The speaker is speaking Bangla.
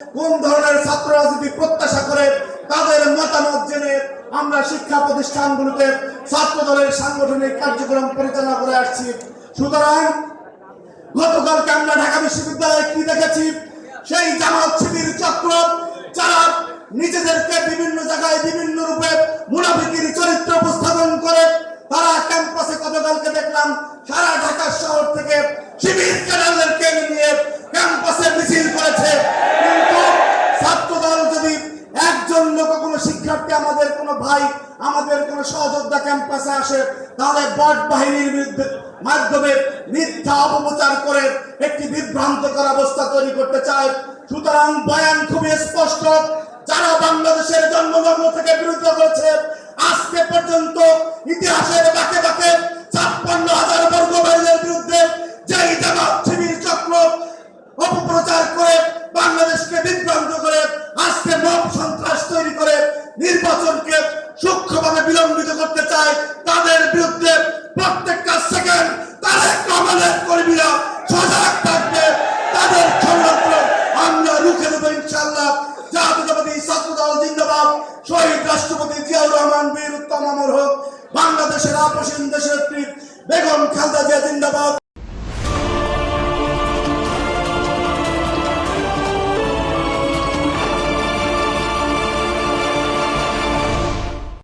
কোন ধরনের ছাত্র রাজনীতি প্রত্যাশা করে তাদের মতামত জেনে আমরা শিক্ষা প্রতিষ্ঠানগুলোতে ছাত্র দলের সাংগঠনিক কার্যক্রম পরিচালনা করে আসছি। সুতরাং গতকালকে আমরা ঢাকা বিশ্ববিদ্যালয়ে কি দেখেছি? সেই জামাত শিবির চক্র, যারা নিজেদেরকে বিভিন্ন জায়গায় বিভিন্ন রূপে মুনাফিকির চরিত্র উপস্থাপন করে তারা ক্যাম্পাসে গতকালকে দেখলাম সারা ঢাকা শহর থেকে শিবির ক্যাডারদেরকে শিক্ষার্থী আমাদের কোনো ভাই, আমাদের কোনো সহযোদ্ধা ক্যাম্পাসে আসে, তাহলে বট বাহিনীর বিরুদ্ধে মাধ্যমে মিথ্যা অপপ্রচার করে একটি বিভ্রান্তকর অবস্থা তৈরি করতে চায়। সুতরাং বয়ান খুবই স্পষ্ট, যারা বাংলাদেশের রহমানের কর্মীরা সজাগ থাকবে, তাদের সংরক্ষণ আমরা রুখে দেবো ইনশাল্লাহ জাতীয়তাবাদী ছাত্র দল জিন্দাবাদ। শহীদ রাষ্ট্রপতি জিয়াউর রহমান বীর উত্তম অমর হোক। বাংলাদেশের আপসীন দেশের